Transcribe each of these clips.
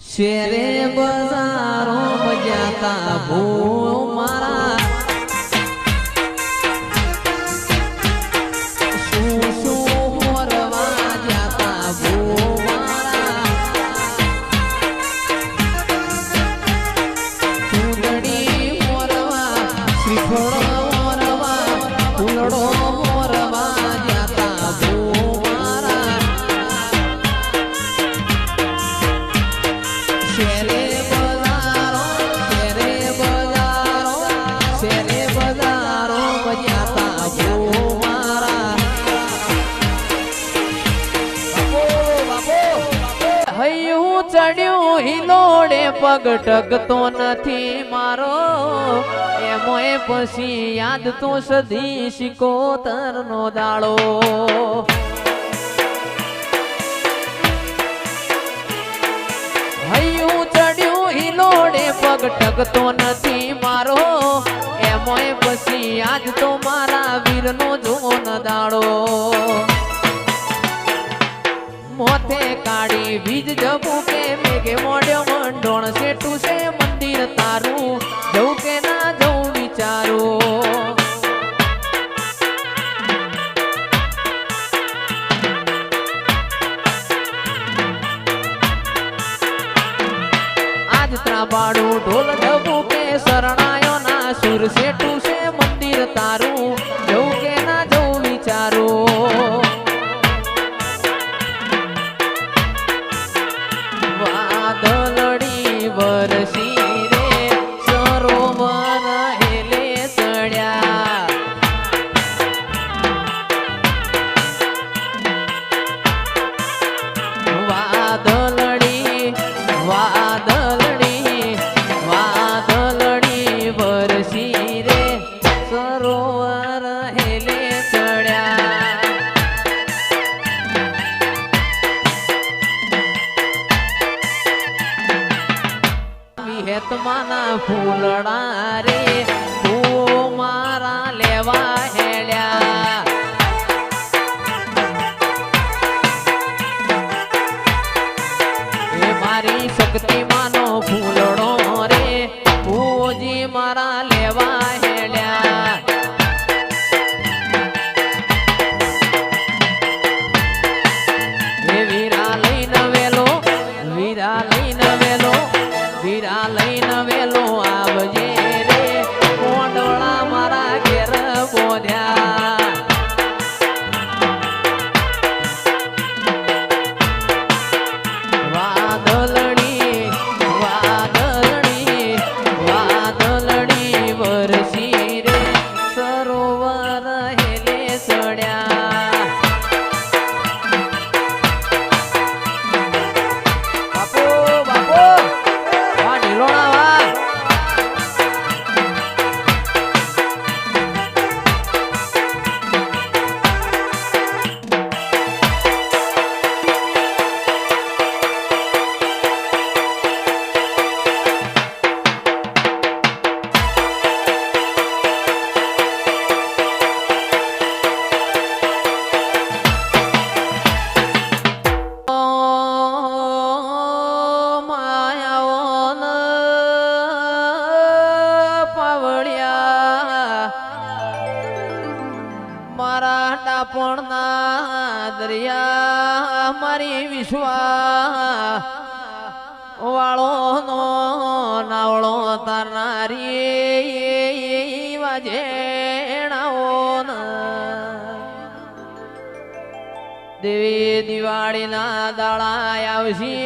શેરે બજારો બજાતા ભૂ ચડ્યું હિલોડે પગ ટકતો નથી મારો એમોય પછી યાદ તો સધી શિકોતર નો દાડો પગ ટકતો નથી મારો. એમોય પછી આજ તો મારા વીરનો જોન દાડો. મોથે કાઢી વીજ જવું કે મેઘે મોડ્યો મંડોણ સેટું છે મંદિર તારું. જવું કે ના જવું વિચારું. ઢોલ ડબુ કે શરણાયો ના સુર સેટું મારા ટાપણના દરિયા મારી વિશ્વા વાળો નો નાવળો તારનારી વાજેણાઓ દેવી દિવાળીના દાળા આવશે.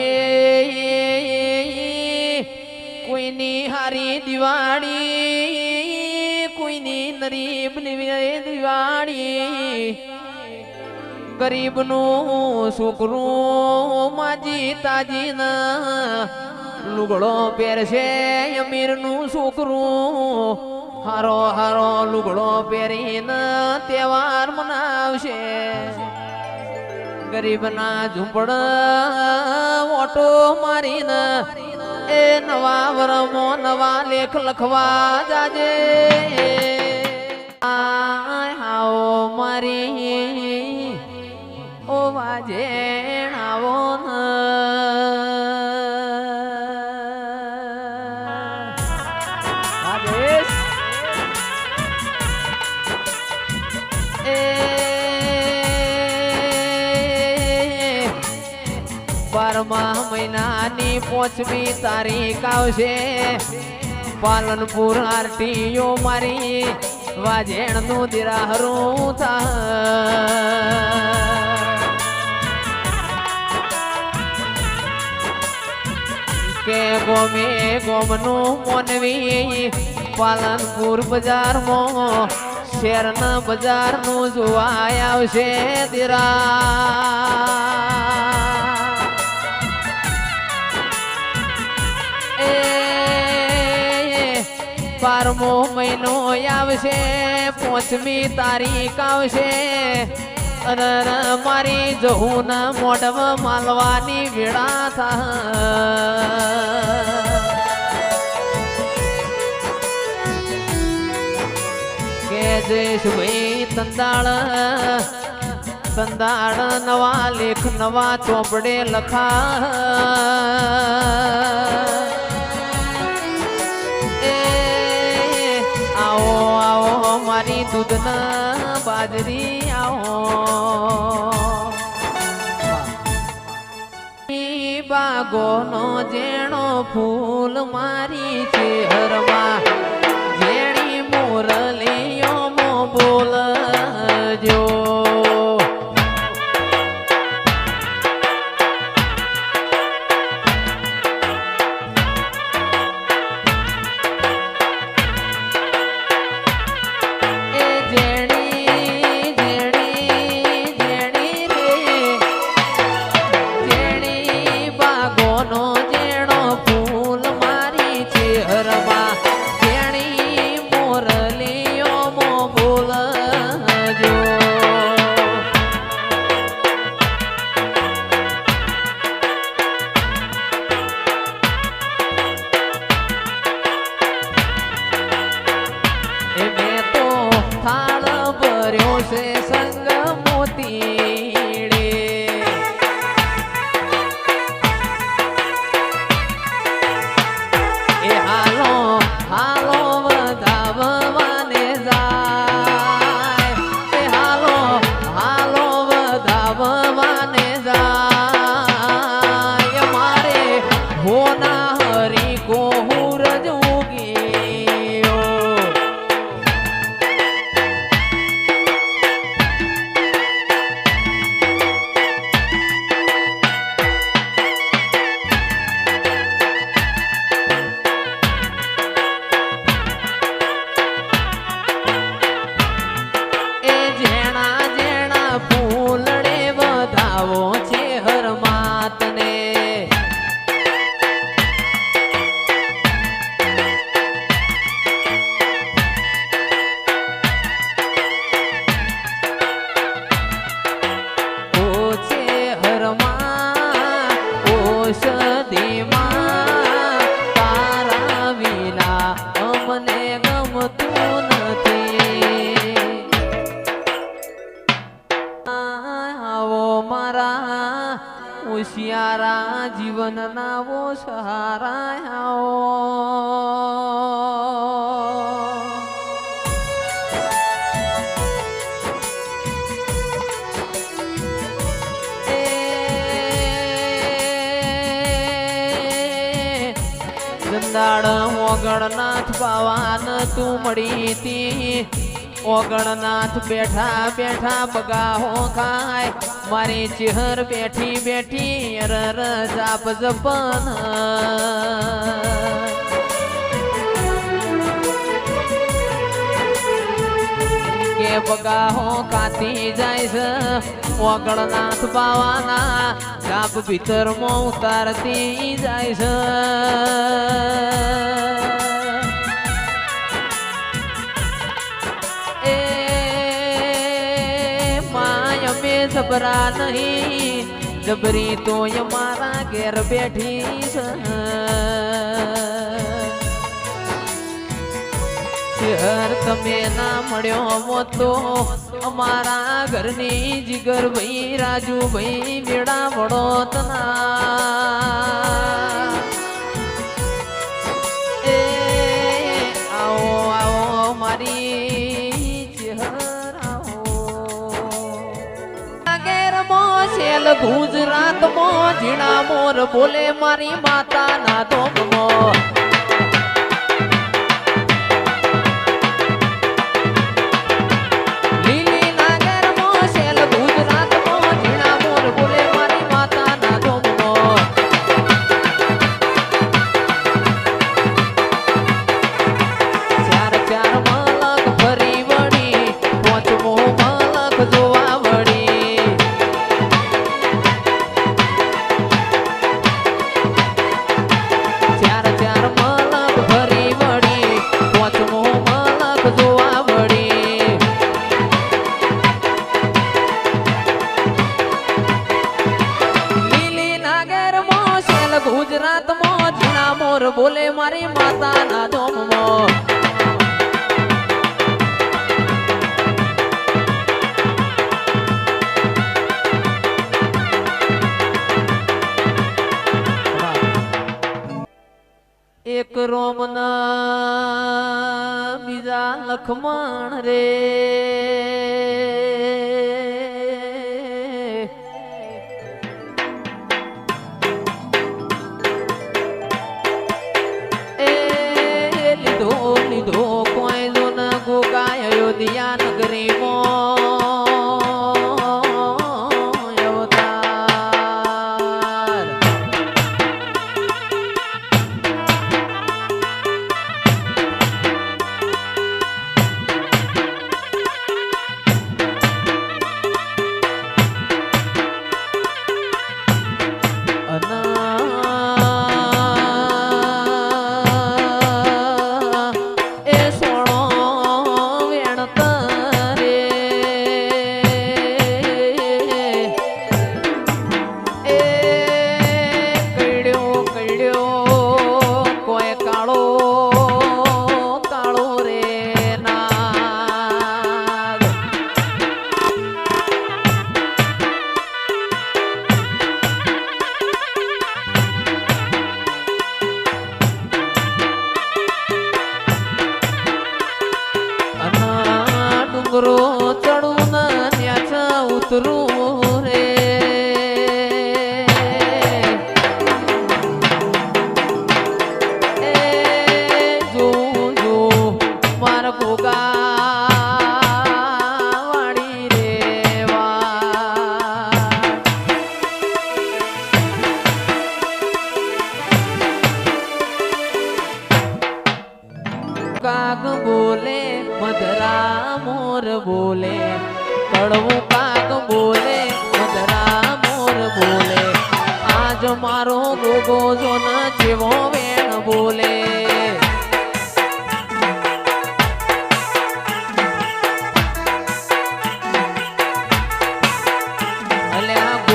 કોઈની હારી દિવાળી નરીબ દિવાળી. ગરીબનું છોકરું માજી તાજી લુગડો પહેરશે અમીરનું છોકરું. હારો હારો લુગડો પહેરીને તહેવાર મનાવશે. ગરીબના ઝુંપડ ઓટો મારીને એ નવા વરમો નવા લેખ લખવા જાજે. હાવ મારી. ઓ વાજે આવો બારમા મહિનાની પોચમી તારીખ આવશે. પાલનપુર આરટીઓ મારી. વાજેણનું દિરાહરું થા કે ગોમે ગોમનું મોનવી, પાલનપુર બજારમાં શેરના બજારનું જોવા આવશે દિરા બારમો મહિનો આવશે, પાંચમી તારીખ આવશે. અને મારી જહું મોઢમાં મોઢમ માલવાની વેળા થા કે જયેશભાઈ તંદાળ તંદાળ નવા લેખ નવા ચોપડે લખા દૂધના બાજરી આવો. બાગોનો જેણો ફૂલ મારી છે જેણી હોશિયારા જીવનના વો સહારા આવો એ ગંદાળ ઓગણનાથ પાવાન તું મળી તી ઓગણનાથ બેઠા બેઠા બગાહો ખાય. મારી ચેહર બેઠી બેઠી રર જાપ જપન. કે બગાહો કાતી જાય છે ઓગણનાથ બાવાના. જાપ ભીતરમાં ઉતારતી જાય છે. જબરા નહીં જબરી તોય મારા ઘેર બેઠી શહેર તમે ના મળ્યો મો તો અમારા ઘરની જીગર ભાઈ રાજુ ભાઈ મેળા વડોતના મારી ગુજરાત મો ઝીણા મોર બોલે મારી માતાના ધોમમાં. લીલી માતાના ધોમમાં એક રોમના બીજા લખમણ રે 多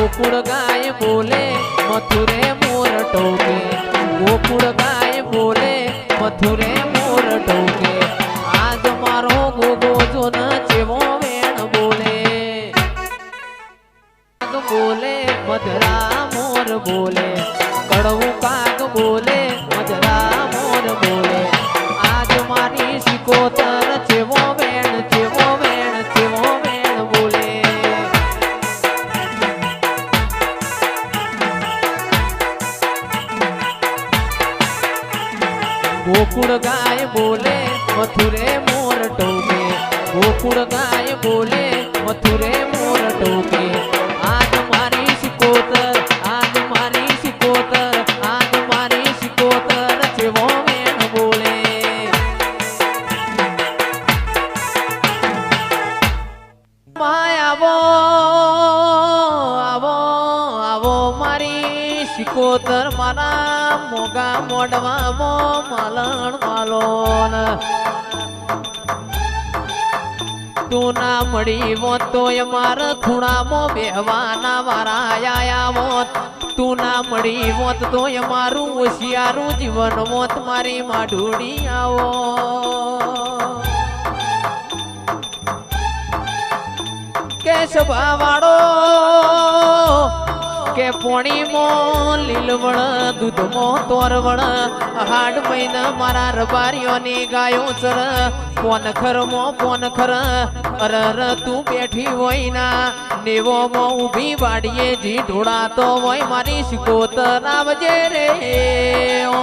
ગોકુળ ગાય બોલે, મથુરે મોર ટોકે. ગોકુળ ગાય બોલે, મથુરે મોર ટોકે. આજ મારો ગોગો જો જેવો વેણ બોલે. કાગ બોલે, મધરા મોર બોલે. કડવું કાગ બોલે, મધરા મોર બોલે. આજ મારી સિકોતર બોલે, મથુરે મોર ટોકે, આજ મારી સિકોતર, આજ મારી સિકોતર, આજ મારી સિકોતર જેવો મેણ બોલે. આવો આવો આવો મારી સિકોતર, મારા મોગા મોડવા મો માલણ માલોન તું ના મળી હોત તો માર ખૂણામાં બેહવાના મારા આયા હોત. તું ના મળી હોત તો મારું હોશિયારું જીવન હોત, મારી માઢુડી આવો. કે સભા કે મો, લીલવણ, દૂધ મો, તોરવણ, હાડ મહિના મારા રબારીઓની ગાયો ચર. પોન મો પોન ખર અરર તું બેઠી હોય ના. નેવોમાં ઊભી વાડીએ જી ઢોળાતો હોય મારી શિકોતર આવજે રે. ઓ.